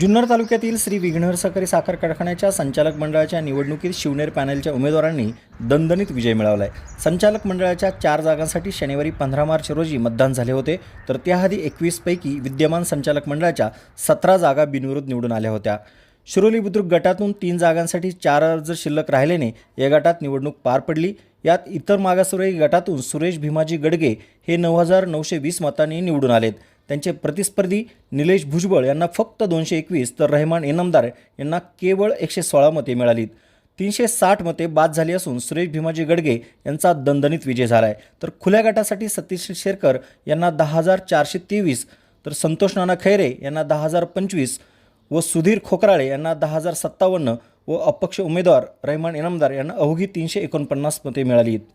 जुन्नर तालुक्यातील श्री विघ्नर सहकारी साखर कारखान्याच्या संचालक मंडळाच्या निवडणुकीत शिवनेर पॅनलच्या उमेदवारांनी दणदणीत विजय मिळवला आहे संचालक मंडळाच्या चार जागांसाठी शनिवारी पंधरा मार्च रोजी मतदान झाले होते. तर त्याआधी एकवीसपैकी विद्यमान संचालक मंडळाच्या सतरा जागा बिनविरोध निवडून आल्या होत्या. शिरोली बुद्रुक गटातून तीन जागांसाठी चार अर्ज शिल्लक राहिल्याने या गटात निवडणूक पार पडली. यात इतर मागासवर्गीय गटातून सुरेश भीमाजी गडगे हे नऊ हजार नऊशे वीस मतांनी निवडून आलेत. त्यांचे प्रतिस्पर्धी निलेश भुजबळ यांना फक्त दोनशे एकवीस तर रहमान इनामदार यांना केवळ एकशे सोळा मते मिळालीत. तीनशे साठ मते बाद झाली असून सुरेश भीमाजी गडगे यांचा दणदणीत विजय झाला आहे तर खुल्या गटासाठी सतीश शेरकर यांना दहा हजार चारशे तेवीस तर संतोष नाना खैरे यांना दहा हजार पंचवीस व सुधीर खोकराळे यांना दहा हजार सत्तावन्न व अपक्ष उमेदवार रहमान इनामदार यांना अवघी तीनशे एकोणपन्नास मते मिळाली आहेत